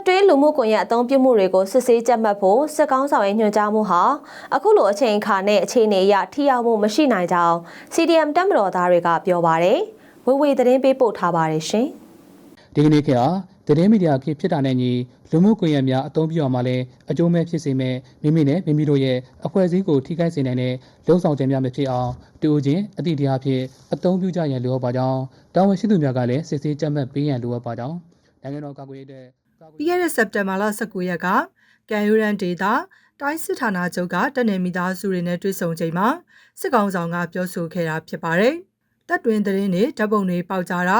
တပ်တွင်းလူမှုကွန်ရက်အသုံးပြုမှုတွေကိုစစ်ဆေးကြပ်မတ်ဖို့စစ်ကောင်းဆောင်ရဲ့ညွှန်ကြားမှုဟာအခုလိုအချိန်အခါနဲ့အခြေအနေအရထိရောက်မှုမရှိနိုင်ကြောင်း CDM တပ်မတော်သားတွေကပြောပါတယ်။ဝေဝေသတင်းပေးပို့ထားပါတယ်ရှင်။ဒီကနေ့ခေတ်ဟာသတင်းမီဒီယာခေတ်ဖြစ်တာနဲ့ညီလူမှုကွန်ရက်များအသုံးပြုရမှာလဲအကျိုးမဲ့ဖြစ်စေမဲ့မိမိနဲ့မိမိတို့ရဲ့အဖွဲ့အစည်းကိုထိခိုက်စေနိုင်တဲ့လုံဆောင်ချက်များမဖြစ်အောင်တူဦးချင်းအတိတရားဖြင့်အသုံးပြုကြရန်လိုအပ်ပါကြောင်းတာဝန်ရှိသူများကလည်းစစ်ဆေးကြပ်မတ်ပေးရန်လိုအပ်ပါကြောင်းနိုင်ငံတော်ကာကွယ်ရေးအတွက်ကာကွယ် ပြီးခဲ့တဲ့စက်တင်ဘာလ19ရက်ကကံယူရန်ဒေတာတိုင်းစစ်ဌာနချုပ်ကတပ်နယ်မိသားစုတွေနဲ့တွေ့ဆုံချိန်မှာစစ်ကောင်ဆောင်ကပြောဆိုခဲ့တာဖြစ်ပါတယ်။တပ်တွင်သတင်းတွေဓာတ်ပုံတွေပေါက်ကြားတာ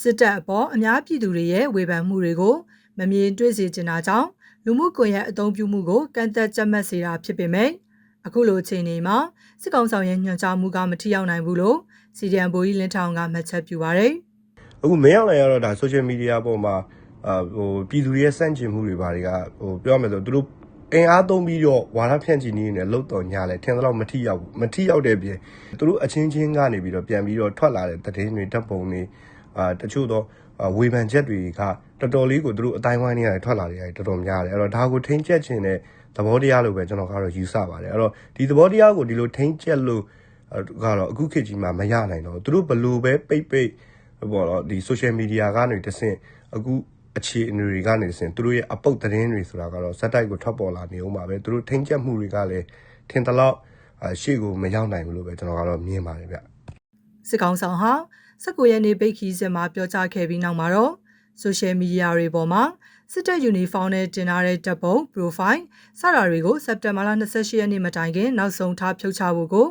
စစ်တပ်အပေါ်အများပြည်သူတွေရဲ့ဝေဖန်မှုတွေကိုမမြင်တွေ့စေချင်တာကြောင့်လူမှုကွန်ရက်အသုံးပြုမှုကိုကန့်သက်ကြပ်မတ်စေတာဖြစ်ပေမဲ့အခုလိုအချိန်นี้မှာစစ်ကောင်ဆောင်ရဲ့ညွှန်ကြားမှုကမထိရောက်နိုင်ဘူးလို့စီဒီအမ်ဘိုကြီးလင်းထောင်ကမှတ်ချက်ပြုပါတယ်။အခုမင်းအောင်လှိုင်ကတော့ဒါ social media ပေါ်မှာ အာဟိုပြည်သူတွေရဲ့စန့်ကျင်မှုတွေဘာတွေကဟိုပြောရမယ်ဆိုသူတို့အင်အားသုံးပြီးတော့ဝါဒဖြန့်ချီနေနေလှုပ်တော်ညာလဲထင်သလောက်မထိရောက်ဘူးမထိရောက်တဲ့ပြင်သူတို့အချင်းချင်းကနေပြီးတော့ပြန်ပြီးတော့ထွက်လာတဲ့သတင်းတွေဓာတ်ပုံတွေအာတချို့တော့ဝေဖန်ချက်တွေကတော်တော်လေးကိုသူတို့အတိုင်းဝိုင်းနေရတယ်ထွက်လာနေရတယ်တော်တော်များတယ်အဲ့တော့ဒါကိုထိန်းချက်ခြင်းတဲ့သဘောတရားလို့ပဲကျွန်တော်ကတော့ယူဆပါတယ်အဲ့တော့ဒီသဘောတရားကိုဒီလိုထိန်းချက်လို့ကတော့အခုခေတ်ကြီးမှာမရနိုင်တော့သူတို့ဘလို့ပဲပိတ်ပိတ်ပေါ့နော်ဒီ social media ကနေတဆင့်အခု အခြေအနေတွေကနေတဆင့်သူတို့ရဲ့အပုတ်သတင်းတွေဆိုတာကတော့ဇက်တိုက်ကိုထွက်ပေါ်လာနေအောင်ပါပဲသူတို့ထိန်းချက်မှုတွေကလည်းထင်သလောက်ရှေ့ကိုမရောက်နိုင်ဘူးလို့ပဲကျွန်တော်ကတော့မြင်ပါတယ်ဗျစစ်ကောင်ဆောင်ဟာ19ရက်နေ့ပိတ်ခီးစင်မှာပြောကြားခဲ့ပြီးနောက်မှာတော့ဆိုရှယ်မီဒီယာတွေပေါ်မှာစစ်တပ်ယူနီဖောင်းနဲ့တင်ထားတဲ့တပ်ပုံ profile စတာတွေကိုစက်တင်ဘာလ28ရက်နေ့မတိုင်ခင်နောက်ဆုံးထားဖြုတ်ချဖို့ကို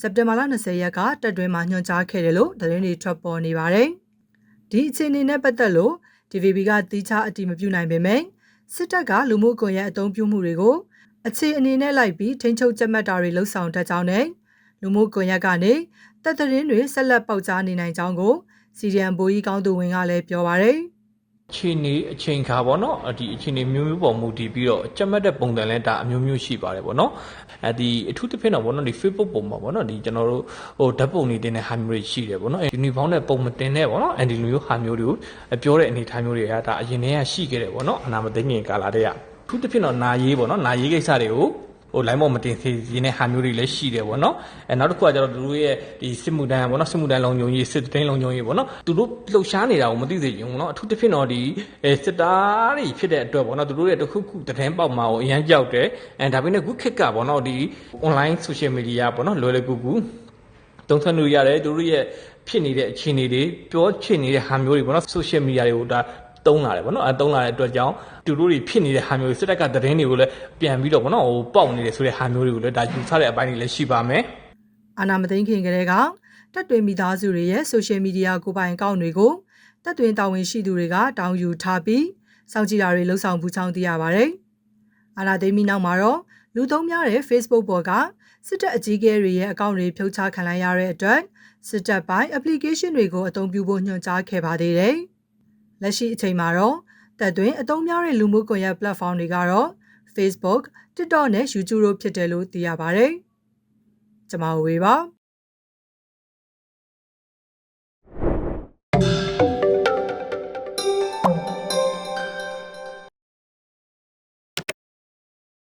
စက်တင်ဘာလ20ရက်ကတပ်တွင်းမှာညွှန်ကြားခဲ့တယ်လို့သတင်းတွေထွက်ပေါ်နေပါတယ်။ဒီအခြေအနေနဲ့ပတ်သက်လို့ DVB ကတီးခြားအတည်မပြုနိုင်ပေမဲ့စစ်တပ်ကလူမှုကွန်ရက်အသုံးပြုမှုတွေကိုအခြေအနေနဲ့လိုက်ပြီးထိန်းချုပ်ကြက်မှတ်တာတွေလှုပ်ဆောင်တတ်ကြောင်းနဲ့လူမှုကွန်ရက်ကနေတပ်သတင်းတွေဆက်လက်ပေါက်ကြားနေနိုင်ကြောင်းကိုစီရီယံဘိုးကြီးကောင်းသူဝင်ကလည်းပြောပါရယ် အချိန်နေအချိန်ခါပေါ့နော်ဒီအချိန်နေမျိုးမျိုးပေါ်မူတည်ပြီးတော့ကြက်မှတ်တဲ့ပုံစံလဲဒါအမျိုးမျိုးရှိပါတယ်ပေါ့နော်အဲဒီအထူးသဖြင့်တော့ပေါ့နော်ဒီ Facebook ပုံမှာပေါ့နော်ဒီကျွန်တော်တို့ဟိုဓာတ်ပုံတွေတင်တဲ့ဟာမျိုးတွေရှိတယ်ပေါ့နော်ယူနီဖောင်းနဲ့ပုံမတင်တဲ့ပေါ့နော်အန်ဒီလိုမျိုးဟာမျိုးတွေကိုပြောတဲ့အနေအထားမျိုးတွေကဒါအရင်တည်းကရှိခဲ့တယ်ပေါ့နော်အနာမသိငင်ကာလာတည်းကအထူးသဖြင့်တော့နာရေးပေါ့နော်နာရေးကိစ္စတွေကို ဟို line ပေါ်မတင်သေးရင်းတဲ့ဟာမျိုးတွေလည်းရှိတယ်ပေါ့နော်အဲနောက်တစ်ခုကကျတော့သူတို့ရဲ့ဒီစစ်မှုတန်းပေါ့နော်စစ်မှုတန်းလုံခြုံရေးစစ်တင်းလုံခြုံရေးပေါ့နော်သူတို့လှုပ်ရှားနေတာကိုမသိစေချင်ဘူးနော်အထူးသဖြင့်တော့ဒီအဲစစ်သားတွေဖြစ်တဲ့အတွက်ပေါ့နော်သူတို့ရဲ့တစ်ခုခုသတင်းပေါက်မှာကိုအရန်ကြောက်တယ်အဲဒါပေမဲ့ခုခက်ကပေါ့နော်ဒီ online social media ပေါ့နော်လွယ်လွယ်ကူကူတုံ့ဆွလို့ရတယ်သူတို့ရဲ့ဖြစ်နေတဲ့အခြေအနေတွေပြောချင်နေတဲ့ဟာမျိုးတွေပေါ့နော် social media တွေကိုဒါ တုံးလာတယ်ဗောနော်အဲတုံးလာတဲ့အတွက်ကြောင့်သူတို့တွေဖြစ်နေတဲ့ဟာမျိုးတွေစစ်တပ်ကသတင်းတွေကိုလည်းပြန်ပြီးတော့ဗောနော်ဟိုပေါက်နေတယ်ဆိုတဲ့ဟာမျိုးတွေကိုလည်းဒါယူဆတဲ့အပိုင်းတွေလည်းရှိပါမယ်အာနာမသိန်းခင်ကလေးကတပ်တွင်မိသားစုတွေရဲ့ဆိုရှယ်မီဒီယာကိုယ်ပိုင်အကောင့်တွေကိုတပ်တွင်တာဝန်ရှိသူတွေကတောင်းယူထားပြီးစောင့်ကြည့်တာတွေလှုပ်ဆောင်မှုချောင်းသိရပါတယ်။အာနာသိန်းမီနောက်မှာတော့လူသုံးများတဲ့ Facebook ပေါ်ကစစ်တပ်အကြီးအကဲတွေရဲ့အကောင့်တွေဖြုတ်ချခံလိုက်ရတဲ့အတွက်စစ်တပ်ပိုင်း application တွေကိုအသုံးပြုဖို့ညွှန်ကြားခဲ့ပါသေးတယ်။ လက်ရှိအချိန်မှာတော့တပ်တွင်အသုံးများတဲ့လူမှုကွန်ရက် platform တွေကတော့ Facebook, TikTok နဲ့ YouTube တို့ဖြစ်တယ်လို့သိရပါတယ်။ကျွန်မဝေပါ